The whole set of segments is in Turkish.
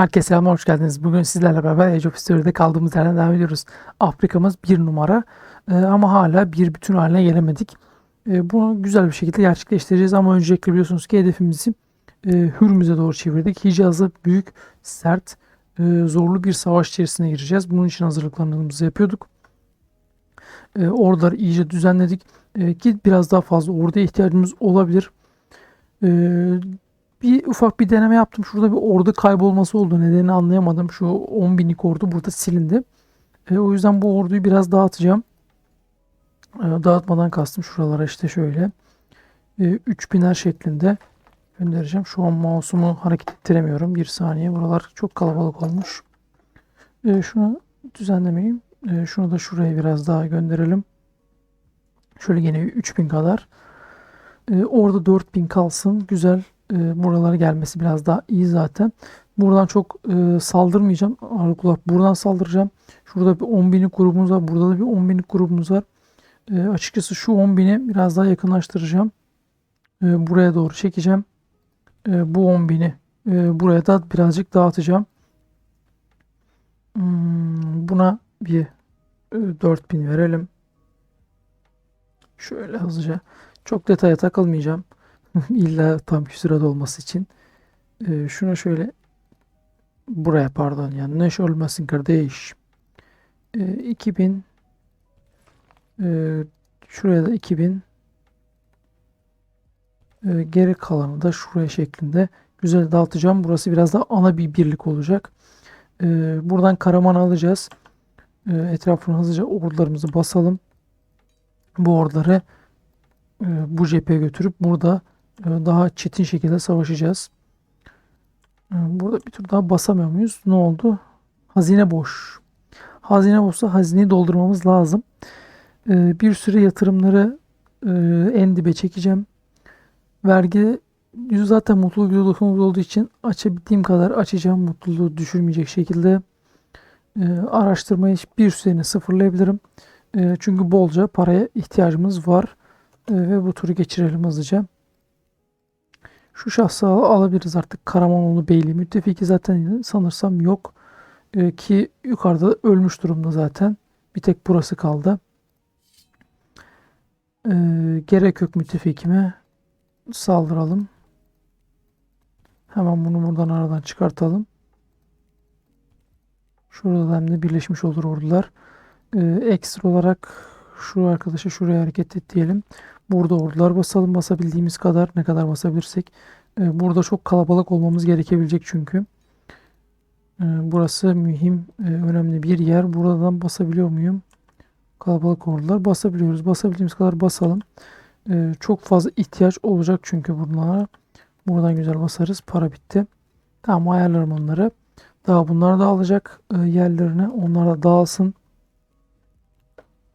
Herkese selam, hoş geldiniz. Bugün sizlerle beraber Age kaldığımız yerden devam ediyoruz. Afrika'mız bir numara Ee, ama hala bir bütün haline gelemedik. Ee, bunu güzel bir şekilde gerçekleştireceğiz ama öncelikle biliyorsunuz ki hedefimizi e, Hürmüz'e doğru çevirdik. Hicaz'da büyük, sert, e, zorlu bir savaş içerisine gireceğiz. Bunun için hazırlıklarımızı yapıyorduk. E, orduları iyice düzenledik. E, ki biraz daha fazla orduya ihtiyacımız olabilir. E, bir ufak bir deneme yaptım. Şurada bir ordu kaybolması oldu. Nedenini anlayamadım. Şu 10 binlik ordu burada silindi. E, o yüzden bu orduyu biraz dağıtacağım. E, dağıtmadan kastım şuralara işte şöyle. E, 3000'er şeklinde göndereceğim. Şu an mouse'umu hareket ettiremiyorum. Bir saniye. Buralar çok kalabalık olmuş. E, şunu düzenlemeyeyim. E, şunu da şuraya biraz daha gönderelim. Şöyle yine 3000 kadar. E, orada 4000 kalsın. Güzel e, buralara gelmesi biraz daha iyi zaten. Buradan çok e, saldırmayacağım. Ağırlıklı buradan saldıracağım. Şurada bir 10 binlik grubumuz var. Burada da bir 10 binlik grubumuz var. E, açıkçası şu 10 bini biraz daha yakınlaştıracağım. E, buraya doğru çekeceğim. E, bu 10 bini e, buraya da birazcık dağıtacağım. Hmm, buna bir e, 4000 verelim. Şöyle hızlıca. Çok detaya takılmayacağım. İlla tam küsurat olması için. Ee, şuna şöyle buraya pardon yani neş olmasın kardeş. Ee, 2000 ee, şuraya da 2000 ee, geri kalanı da şuraya şeklinde güzel dağıtacağım. Burası biraz daha ana bir birlik olacak. Ee, buradan Karaman alacağız. Ee, etrafını hızlıca ordularımızı basalım. Bu orduları e, bu cepheye götürüp burada e, daha çetin şekilde savaşacağız. E, Burada bir tur daha basamıyor muyuz? Ne oldu? Hazine boş. Hazine boşsa hazineyi doldurmamız lazım. E, Bir süre yatırımları e, en dibe çekeceğim. Vergi zaten mutluluk %90 olduğu için açabildiğim kadar açacağım. Mutluluğu düşürmeyecek şekilde araştırmayı bir süreliğine sıfırlayabilirim. Çünkü bolca paraya ihtiyacımız var. Ve bu turu geçirelim hızlıca. Şu şahsı al- alabiliriz artık. Karamanoğlu Beyliği. Müttefiki zaten sanırsam yok. Ee, ki yukarıda ölmüş durumda zaten. Bir tek burası kaldı. Ee, gerek yok müttefikime. Saldıralım. Hemen bunu buradan aradan çıkartalım. Şurada da hem de birleşmiş olur ordular. Ee, ekstra olarak şu arkadaşa şuraya hareket et diyelim. Burada ordular basalım basabildiğimiz kadar ne kadar basabilirsek. Ee, Burada çok kalabalık olmamız gerekebilecek çünkü. Ee, Burası mühim, e, önemli bir yer. Buradan basabiliyor muyum? Kalabalık ordular basabiliyoruz. Basabildiğimiz kadar basalım. Çok fazla ihtiyaç olacak çünkü bunlara. Buradan güzel basarız. Para bitti. Tamam ayarlarım onları. Daha bunlar da alacak e, yerlerine. Onlar da dağılsın.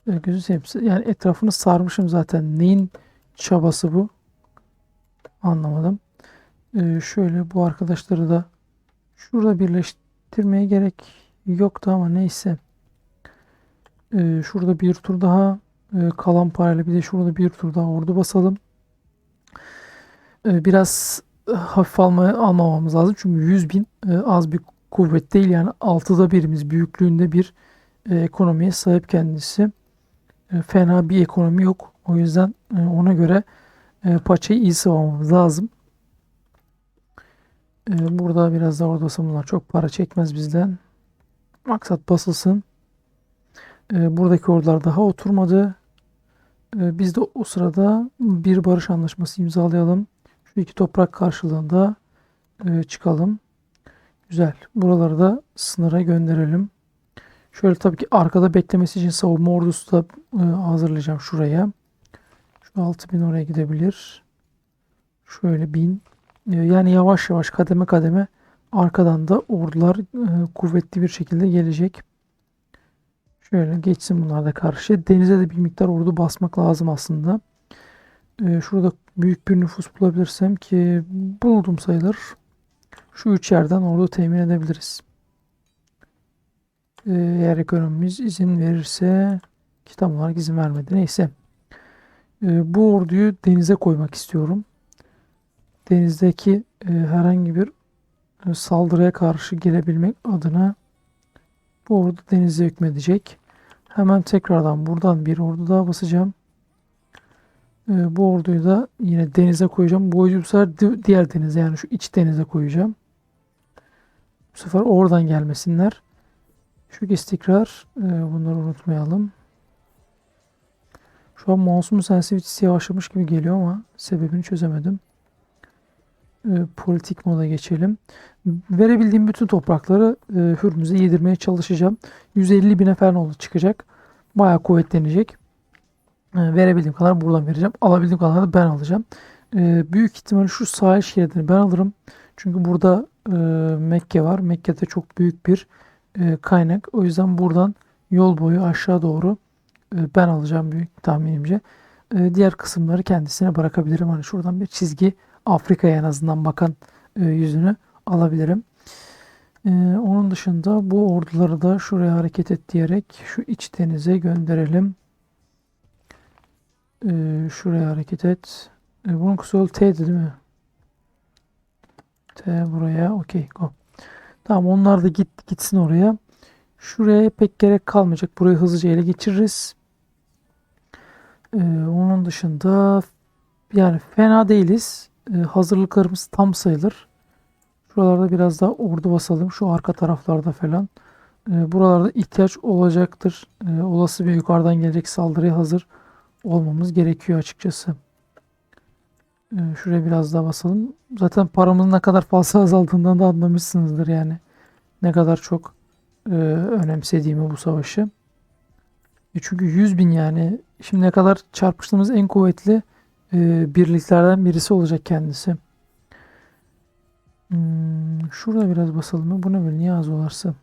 E, gözü seveyim. Yani etrafını sarmışım zaten. Neyin çabası bu? Anlamadım. Ee, şöyle bu arkadaşları da şurada birleştirmeye gerek yoktu ama neyse. Ee, şurada bir tur daha e, kalan parayla bir de şurada bir tur daha ordu basalım. Ee, biraz hafif almaya almamamız lazım. Çünkü 100 bin e, az bir kuvvet değil. Yani altıda birimiz büyüklüğünde bir e, ekonomiye sahip kendisi. E, fena bir ekonomi yok. O yüzden e, ona göre e, paçayı iyi sıvamamız lazım. Burada biraz da orada bunlar çok para çekmez bizden. Maksat basılsın. Buradaki ordular daha oturmadı. Biz de o sırada bir barış anlaşması imzalayalım. Şu iki toprak karşılığında çıkalım. Güzel. Buraları da sınıra gönderelim. Şöyle tabii ki arkada beklemesi için savunma ordusu da e, hazırlayacağım şuraya. Şu 6000 oraya gidebilir. Şöyle 1000. E, yani yavaş yavaş kademe kademe arkadan da ordular e, kuvvetli bir şekilde gelecek. Şöyle geçsin bunlar da karşı. Denize de bir miktar ordu basmak lazım aslında. Şurada büyük bir nüfus bulabilirsem ki buldum sayılır. Şu üç yerden ordu temin edebiliriz. E, eğer ekonomimiz izin verirse ki olarak izin vermedi. Neyse. E, bu orduyu denize koymak istiyorum. Denizdeki e, herhangi bir e, saldırıya karşı gelebilmek adına bu ordu denize hükmedecek. Hemen tekrardan buradan bir ordu daha basacağım. E, bu orduyu da yine denize koyacağım. Bu sefer di- diğer denize yani şu iç denize koyacağım. Bu sefer oradan gelmesinler. Şu istikrar e, bunları unutmayalım. Şu an mouse'umun sensitivity'si yavaşlamış gibi geliyor ama sebebini çözemedim. E, politik moda geçelim. Verebildiğim bütün toprakları e, Hürmüz'e yedirmeye çalışacağım. 150 bine oldu çıkacak. Bayağı kuvvetlenecek. Verebildiğim kadar buradan vereceğim. Alabildiğim kadar da ben alacağım. Büyük ihtimalle şu sahil şeridini ben alırım. Çünkü burada Mekke var. Mekke'de çok büyük bir e, kaynak. O yüzden buradan yol boyu aşağı doğru e, ben alacağım büyük tahminimce. E, diğer kısımları kendisine bırakabilirim. Hani şuradan bir çizgi Afrika'ya en azından bakan e, yüzünü alabilirim. E, onun dışında bu orduları da şuraya hareket et diyerek şu iç denize gönderelim. E, şuraya hareket et. E, bunun kısa yolu T'di değil mi? T buraya. Okey. Go. Tamam onlar da git gitsin oraya. Şuraya pek gerek kalmayacak. Burayı hızlıca ele geçiririz. Ee, onun dışında yani fena değiliz. Ee, hazırlıklarımız tam sayılır. Şuralarda biraz daha ordu basalım. Şu arka taraflarda falan. Ee, buralarda ihtiyaç olacaktır. Ee, olası bir yukarıdan gelecek saldırıya hazır olmamız gerekiyor açıkçası. Ee, şuraya biraz daha basalım. Zaten paramızın ne kadar fazla azaldığından da anlamışsınızdır yani. Ne kadar çok e, önemsediğimi bu savaşı. E çünkü 100 bin yani şimdiye kadar çarpıştığımız en kuvvetli e, birliklerden birisi olacak kendisi. Hmm, şurada biraz basalım? Bu ne böyle? Niye az olarsa?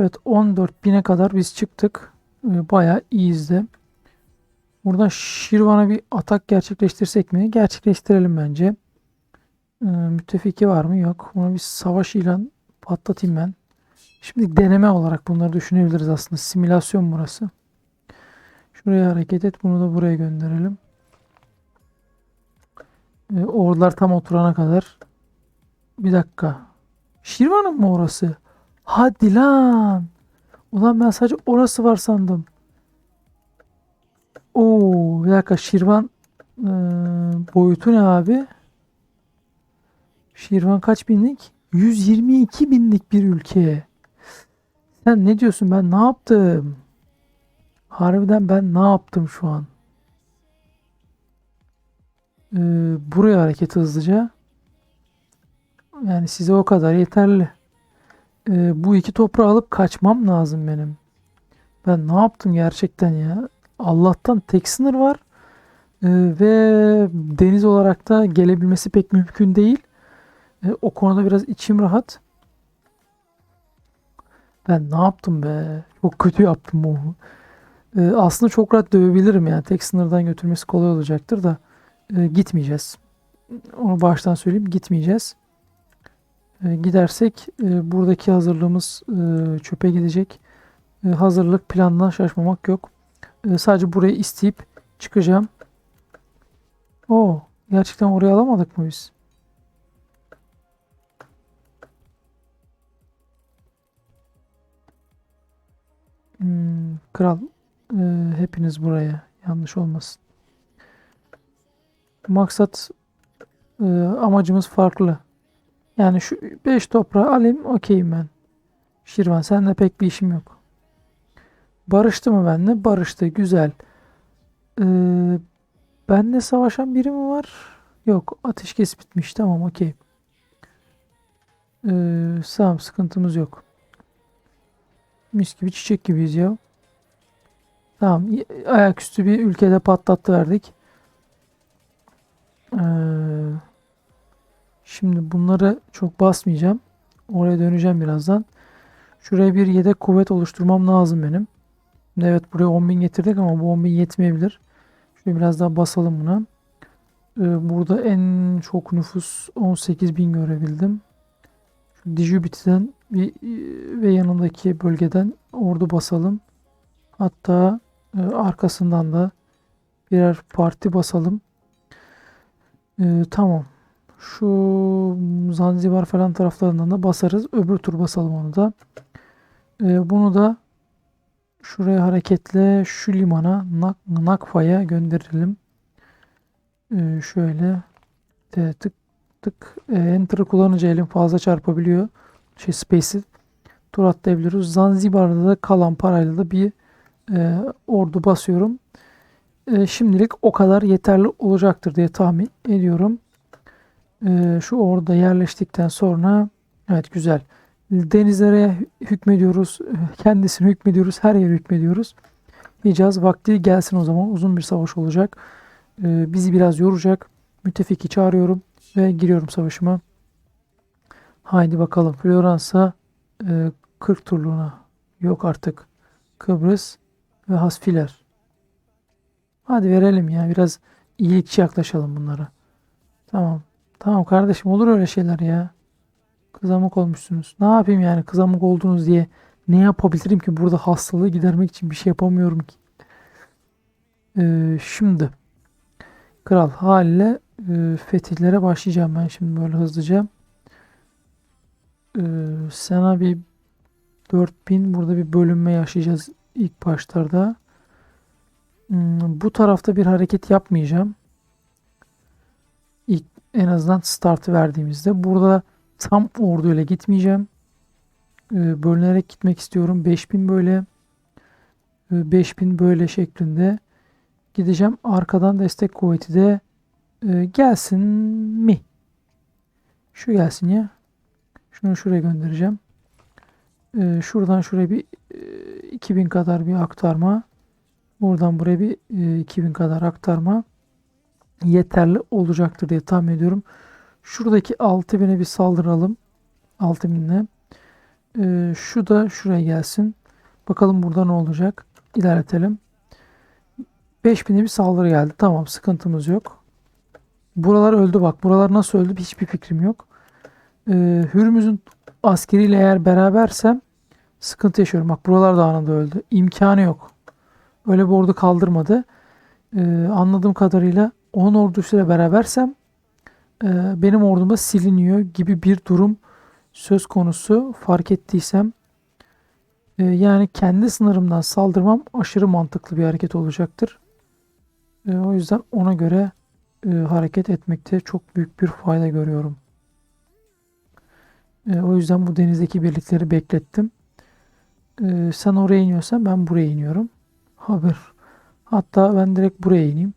Evet 14 bine kadar biz çıktık. E, bayağı iyiyiz de. Buradan Şirvan'a bir atak gerçekleştirsek mi? Gerçekleştirelim bence. E, müttefiki var mı? Yok. Buna bir savaş ilan patlatayım ben. Şimdi deneme olarak bunları düşünebiliriz aslında. Simülasyon burası. Şuraya hareket et. Bunu da buraya gönderelim. E, ordular tam oturana kadar. Bir dakika. Şirvan'ın mı orası? Hadi lan. Ulan ben sadece orası var sandım. Oo, bir dakika Şirvan e, boyutu ne abi? Şirvan kaç binlik? 122 binlik bir ülke. Sen ne diyorsun? Ben ne yaptım? Harbiden ben ne yaptım şu an? Ee, buraya hareket hızlıca. Yani size o kadar yeterli. Ee, bu iki toprağı alıp kaçmam lazım benim. Ben ne yaptım gerçekten ya? Allah'tan tek sınır var. Ee, ve deniz olarak da gelebilmesi pek mümkün değil. Ee, o konuda biraz içim rahat. Ben ne yaptım be? Çok kötü yaptım bu. Ee, aslında çok rahat dövebilirim yani. Tek sınırdan götürmesi kolay olacaktır da e, gitmeyeceğiz. Onu baştan söyleyeyim gitmeyeceğiz. Gidersek e, buradaki hazırlığımız e, çöpe gidecek. E, hazırlık plandan şaşmamak yok. E, sadece burayı isteyip çıkacağım. O gerçekten oraya alamadık mı biz? Hmm, kral e, hepiniz buraya yanlış olmasın. Maksat e, amacımız farklı. Yani şu 5 toprağı alayım okeyim ben. Şirvan seninle pek bir işim yok. Barıştı mı benimle? Barıştı. Güzel. Ee, benle savaşan biri mi var? Yok. Ateşkes bitmiş. Tamam okey. Ee, tamam sıkıntımız yok. Mis gibi çiçek gibiyiz ya. Tamam. Ayaküstü bir ülkede patlattı verdik. Ee, şimdi bunları çok basmayacağım. Oraya döneceğim birazdan. Şuraya bir yedek kuvvet oluşturmam lazım benim. Evet buraya 10.000 getirdik ama bu 10.000 yetmeyebilir. Şöyle biraz daha basalım buna. Ee, burada en çok nüfus 18.000 görebildim. Şu Djibouti'den bir ve yanındaki bölgeden ordu basalım. Hatta e, arkasından da birer parti basalım. Ee, tamam. Şu Zanzibar falan taraflarından da basarız. Öbür tur basalım onu da. Ee, bunu da şuraya hareketle şu limana Nak Nakfa'ya gönderelim. Ee, şöyle de tık tık e, Enter'ı kullanınca elim fazla çarpabiliyor. Şey Space'i tur atlayabiliyoruz. Zanzibar'da da kalan parayla da bir e, ordu basıyorum. E, şimdilik o kadar yeterli olacaktır diye tahmin ediyorum. E, şu orada yerleştikten sonra evet güzel. Denizlere hükmediyoruz. Kendisine hükmediyoruz. Her yere hükmediyoruz. Hicaz vakti gelsin o zaman. Uzun bir savaş olacak. E, bizi biraz yoracak. Müttefiki çağırıyorum ve giriyorum savaşıma. Haydi bakalım. Floransa e, 40 turluğuna. Yok artık. Kıbrıs ve Hasfiler. Hadi verelim ya. Biraz iyilikçi yaklaşalım bunlara. Tamam. Tamam kardeşim olur öyle şeyler ya. Kızamık olmuşsunuz. Ne yapayım yani kızamık oldunuz diye ne yapabilirim ki burada hastalığı gidermek için bir şey yapamıyorum ki. Ee, şimdi kral haliyle e, fetihlere başlayacağım ben şimdi böyle hızlıca. Ee, sana bir 4000 burada bir bölünme yaşayacağız ilk başlarda. Hmm, bu tarafta bir hareket yapmayacağım. İlk en azından startı verdiğimizde. Burada tam orduyla gitmeyeceğim. Ee, bölünerek gitmek istiyorum. 5000 böyle. 5000 e, böyle şeklinde gideceğim. Arkadan destek kuvveti de e, gelsin mi? Şu gelsin ya. Şunu şuraya göndereceğim. Ee, şuradan şuraya bir e, 2000 kadar bir aktarma. Buradan buraya bir e, 2000 kadar aktarma yeterli olacaktır diye tahmin ediyorum. Şuradaki 6000'e bir saldıralım. 6000'le. Ee, şu da şuraya gelsin. Bakalım burada ne olacak. İlerletelim. 5000'e bir saldırı geldi. Tamam sıkıntımız yok. Buralar öldü bak. Buralar nasıl öldü hiçbir fikrim yok. Ee, Hürmüz'ün askeriyle eğer berabersem sıkıntı yaşıyorum. Bak buralar da anında öldü. İmkanı yok. Öyle bir ordu kaldırmadı. Ee, anladığım kadarıyla onun ordusuyla berabersem benim orduma siliniyor gibi bir durum söz konusu fark ettiysem e, yani kendi sınırımdan saldırmam aşırı mantıklı bir hareket olacaktır. E, o yüzden ona göre e, hareket etmekte çok büyük bir fayda görüyorum. O yüzden bu denizdeki birlikleri beklettim. Sen oraya iniyorsan ben buraya iniyorum. Haber. Hatta ben direkt buraya ineyim.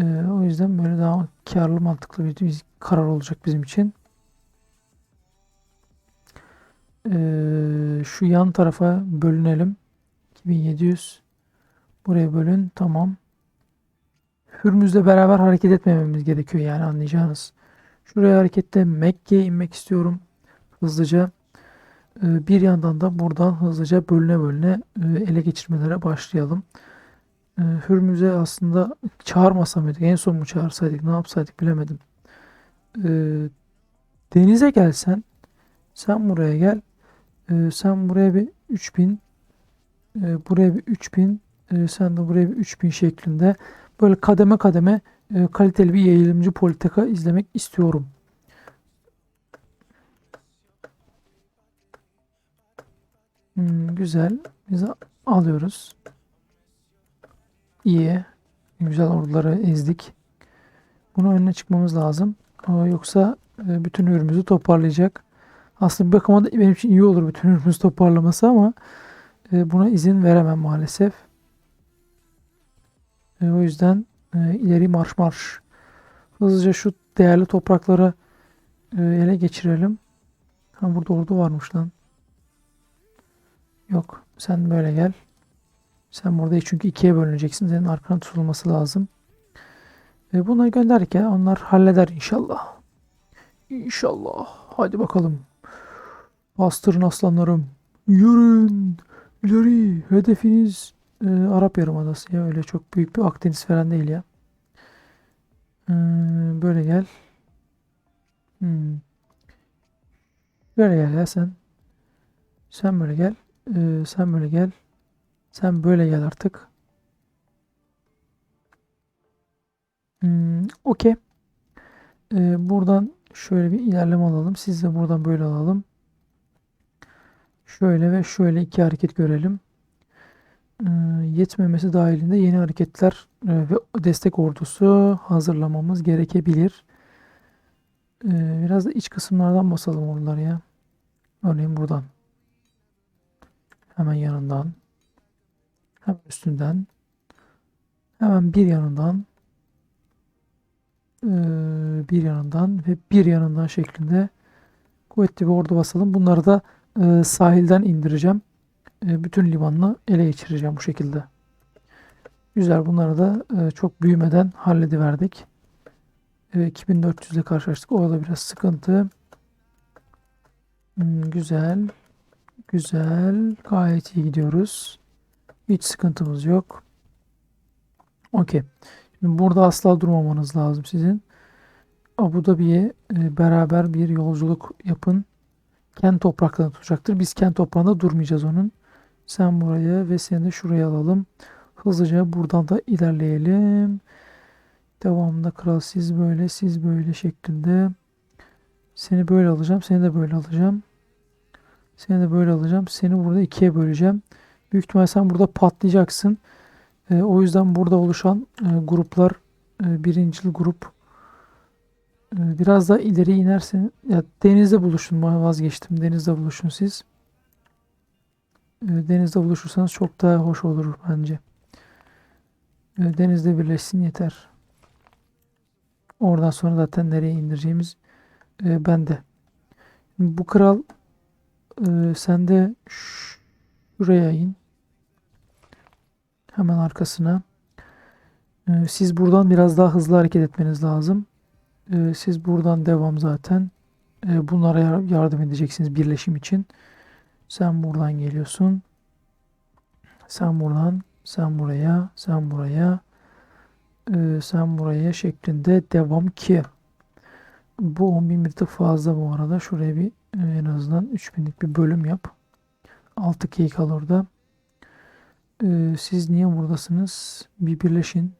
Ee, o yüzden böyle daha karlı mantıklı bir karar olacak bizim için. Ee, şu yan tarafa bölünelim. 2700 buraya bölün. Tamam. Hürmüz'le beraber hareket etmememiz gerekiyor yani anlayacağınız. Şuraya harekette Mekke'ye inmek istiyorum. Hızlıca. Ee, bir yandan da buradan hızlıca bölüne bölüne e, ele geçirmelere başlayalım. Ee, Hürmüz'e aslında çağırmasam mıydık? En son mu çağırsaydık? Ne yapsaydık bilemedim. Ee, denize gelsen sen buraya gel. Ee, sen buraya bir 3000 e, buraya bir 3000 e, sen de buraya bir 3000 şeklinde böyle kademe kademe e, kaliteli bir yayılımcı politika izlemek istiyorum. Hmm, güzel. Biz alıyoruz. İyi. Güzel orduları ezdik. Bunu önüne çıkmamız lazım. Yoksa e, bütün ürünümüzü toparlayacak. Aslında bir bakıma da benim için iyi olur bütün ürünümüzü toparlaması ama e, buna izin veremem maalesef. E, o yüzden ileri marş marş. Hızlıca şu değerli toprakları ele geçirelim. Ha burada ordu varmış lan. Yok. Sen böyle gel. Sen burada çünkü ikiye bölüneceksin. Senin arkana tutulması lazım. E bunları gönderdik ya. Onlar halleder inşallah. İnşallah. Hadi bakalım. Bastırın aslanlarım. Yürün. İleri. Hedefiniz e, Arap Yarımadası ya. Öyle çok büyük bir Akdeniz falan değil ya. E, böyle gel. Hmm. Böyle gel ya sen. Sen böyle gel. E, sen böyle gel. Sen böyle gel artık. Hmm, Okey. Ee, buradan şöyle bir ilerleme alalım. Siz de buradan böyle alalım. Şöyle ve şöyle iki hareket görelim. Ee, yetmemesi dahilinde yeni hareketler e, ve destek ordusu hazırlamamız gerekebilir. Ee, biraz da iç kısımlardan basalım oraları ya. Örneğin buradan. Hemen yanından. Hemen üstünden. Hemen bir yanından. Bir yanından ve bir yanından şeklinde kuvvetli bir ordu basalım. Bunları da sahilden indireceğim. Bütün limanını ele geçireceğim bu şekilde. Güzel bunları da çok büyümeden hallediverdik. E, 2400 ile karşılaştık. O da biraz sıkıntı. Hmm, güzel. Güzel. Gayet iyi gidiyoruz. Hiç sıkıntımız yok. Okey. Şimdi burada asla durmamanız lazım sizin. Abu Dhabi'ye e, beraber bir yolculuk yapın. Kent topraklarında tutacaktır. Biz kent toprağında durmayacağız onun. Sen buraya ve seni de şuraya alalım. Hızlıca buradan da ilerleyelim. Devamında kral siz böyle siz böyle şeklinde. Seni böyle alacağım. Seni de böyle alacağım. Seni de böyle alacağım. Seni burada ikiye böleceğim. Büyük ihtimal sen burada patlayacaksın. E, o yüzden burada oluşan e, gruplar e, birincil grup e, biraz daha ileri inersen ya denizde buluşun vazgeçtim. Denizde buluşun siz. E, denizde buluşursanız çok daha hoş olur bence. E, denizde birleşsin yeter. Oradan sonra zaten nereye indireceğimiz e, bende. Bu kral e, sen de şuraya in. Hemen arkasına. E, siz buradan biraz daha hızlı hareket etmeniz lazım. E, siz buradan devam zaten. E, bunlara yardım edeceksiniz birleşim için. Sen buradan geliyorsun. Sen buradan, sen buraya, sen buraya, sen buraya şeklinde devam ki. Bu 10.000 bir tık fazla bu arada. Şuraya bir e, en azından 3000'lik bir bölüm yap. 6 key kal orada. E, siz niye buradasınız? Bir birleşin.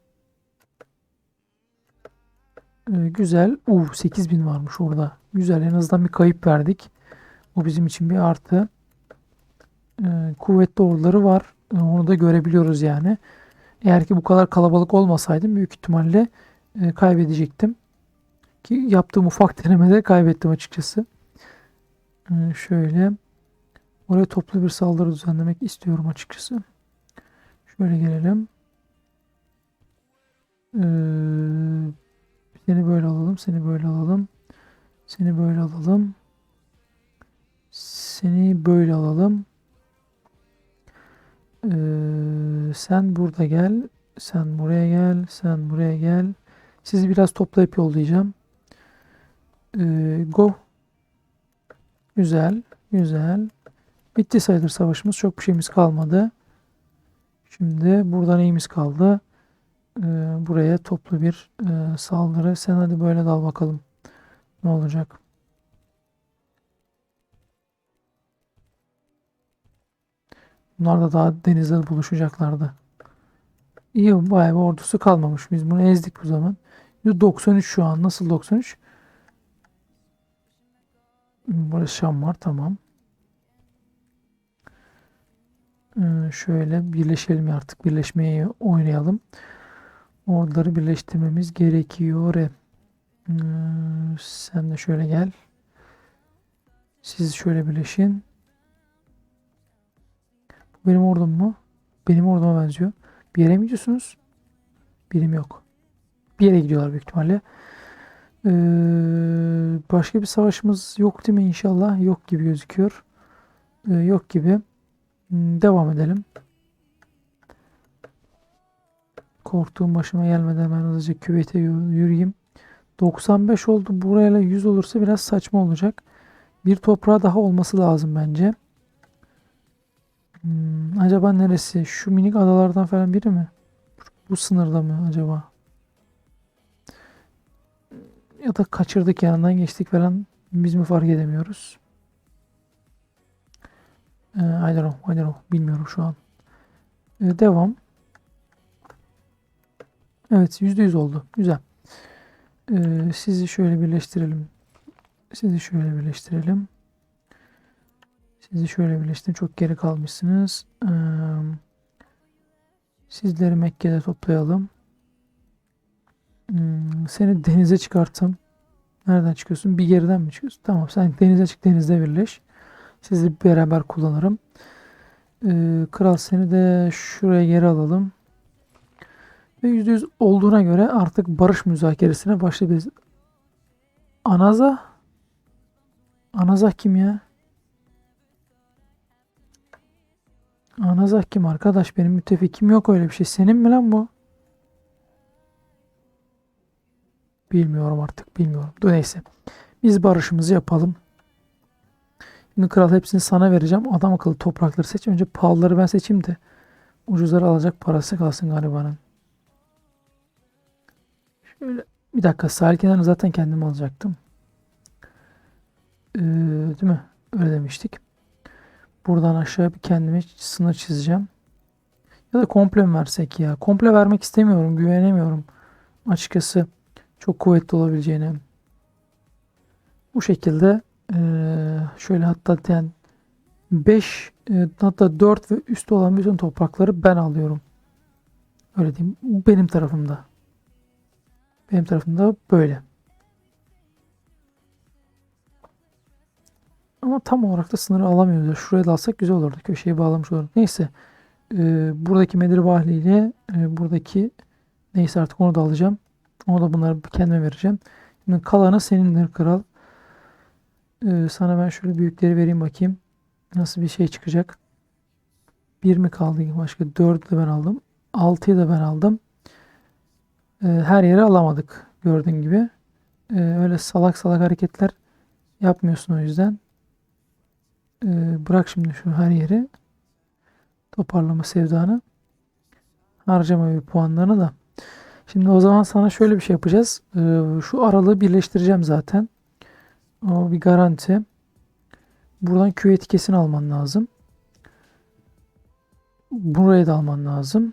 E, güzel. Uh 8000 varmış orada. Güzel. En azından bir kayıp verdik. Bu bizim için bir artı. E, kuvvetli orduları var. E, onu da görebiliyoruz yani. Eğer ki bu kadar kalabalık olmasaydım büyük ihtimalle e, kaybedecektim. Ki yaptığım ufak denemede kaybettim açıkçası. E, şöyle. Oraya toplu bir saldırı düzenlemek istiyorum açıkçası. Şöyle gelelim. Ee, seni böyle alalım. Seni böyle alalım. Seni böyle alalım. Seni böyle alalım. Ee, sen burada gel. Sen buraya gel. Sen buraya gel. Sizi biraz toplayıp yollayacağım. Ee, go. Güzel. Güzel. Bitti sayılır savaşımız. Çok bir şeyimiz kalmadı. Şimdi burada neyimiz kaldı? Ee, buraya toplu bir e, saldırı. Sen hadi böyle dal bakalım. Ne olacak? Bunlar da daha denizde buluşacaklardı. İyi bayağı bir ordusu kalmamış. Biz bunu ezdik bu zaman. 93 şu an. Nasıl 93? Burası Şam var. Tamam. Şöyle birleşelim artık. Birleşmeyi oynayalım. Orduları birleştirmemiz gerekiyor. Ee, sen de şöyle gel. Siz şöyle birleşin. Benim ordum mu? Benim orduma benziyor. Bir yere mi gidiyorsunuz? Birim yok. Bir yere gidiyorlar büyük ihtimalle. Ee, başka bir savaşımız yok değil mi inşallah? Yok gibi gözüküyor. Ee, yok gibi. Hmm, devam edelim. Korktuğum başıma gelmeden hemen hızlıca küvete yürüyeyim. 95 oldu. Burayla 100 olursa biraz saçma olacak. Bir toprağı daha olması lazım bence. Hmm, acaba neresi? Şu minik adalardan falan biri mi? Bu sınırda mı acaba? Ya da kaçırdık yanından geçtik falan. Biz mi fark edemiyoruz? Ee, I don't know, I don't know. Bilmiyorum şu an. Ee, devam. Evet %100 oldu. Güzel. Ee, sizi şöyle birleştirelim. Sizi şöyle birleştirelim. Sizi şöyle birleştirelim. Çok geri kalmışsınız. Sizleri Mekke'de toplayalım. Hmm, seni denize çıkartsam. Nereden çıkıyorsun? Bir geriden mi çıkıyorsun? Tamam sen denize çık denizde birleş. Sizi beraber kullanırım. Ee, kral seni de şuraya geri alalım. Ve %100 olduğuna göre artık barış müzakeresine başlayabiliriz. Anaza? Anaza kim ya? Anaza kim arkadaş? Benim müttefikim yok öyle bir şey. Senin mi lan bu? Bilmiyorum artık bilmiyorum. Neyse. Biz barışımızı yapalım. Şimdi kral hepsini sana vereceğim. Adam akıllı toprakları seç. Önce pahalıları ben seçeyim de ucuzları alacak parası kalsın garibanın. Şöyle bir dakika sahil kenarını zaten kendim alacaktım. Ee, değil mi? Öyle demiştik. Buradan aşağı bir kendime sınır çizeceğim. Ya da komple mi versek ya? Komple vermek istemiyorum. Güvenemiyorum. Açıkçası çok kuvvetli olabileceğine. Bu şekilde eee, şöyle hatta yani 5 hatta 4 ve üstü olan bütün toprakları ben alıyorum. Öyle diyeyim. Benim tarafımda. Benim tarafımda böyle. Ama tam olarak da sınırı alamıyoruz. Şuraya da alsak güzel olurdu. Köşeyi bağlamış olurduk. Neyse. Eee, buradaki Medir Bahli ile eee, buradaki neyse artık onu da alacağım. Onu da bunları kendime vereceğim. Şimdi kalanı senindir kral. Ee, sana ben şöyle büyükleri vereyim bakayım. Nasıl bir şey çıkacak. Bir mi kaldı başka? Dördü de ben aldım. Altıyı da ben aldım. Ee, her yere alamadık gördüğün gibi. Ee, öyle salak salak hareketler yapmıyorsun o yüzden. Ee, bırak şimdi şu her yeri. Toparlama sevdanı. Harcama bir puanlarını da. Şimdi o zaman sana şöyle bir şey yapacağız. Ee, şu aralığı birleştireceğim zaten. O bir garanti. Buradan köy etikesini alman lazım. Buraya da alman lazım.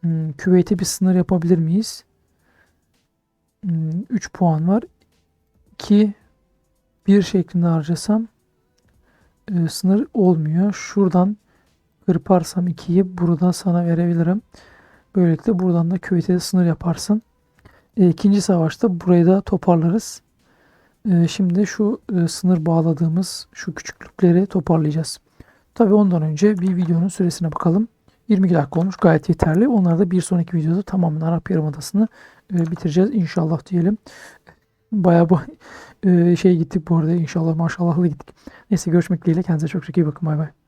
Hmm, küvete bir sınır yapabilir miyiz? Hmm, 3 puan var. 2 1 şeklinde harcasam e, sınır olmuyor. Şuradan kırparsam 2'yi burada sana verebilirim. Böylelikle buradan da küvete de sınır yaparsın. E, ikinci savaşta burayı da toparlarız. E, şimdi şu e, sınır bağladığımız şu küçüklükleri toparlayacağız. Tabii ondan önce bir videonun süresine bakalım. 22 dakika olmuş gayet yeterli. Onları da bir sonraki videoda tamamen Arap Yarımadası'nı e, bitireceğiz inşallah diyelim. Bayağı bu e, şey gittik bu arada inşallah maşallahlı gittik. Neyse görüşmek dileğiyle kendinize çok çok iyi bakın bay bay.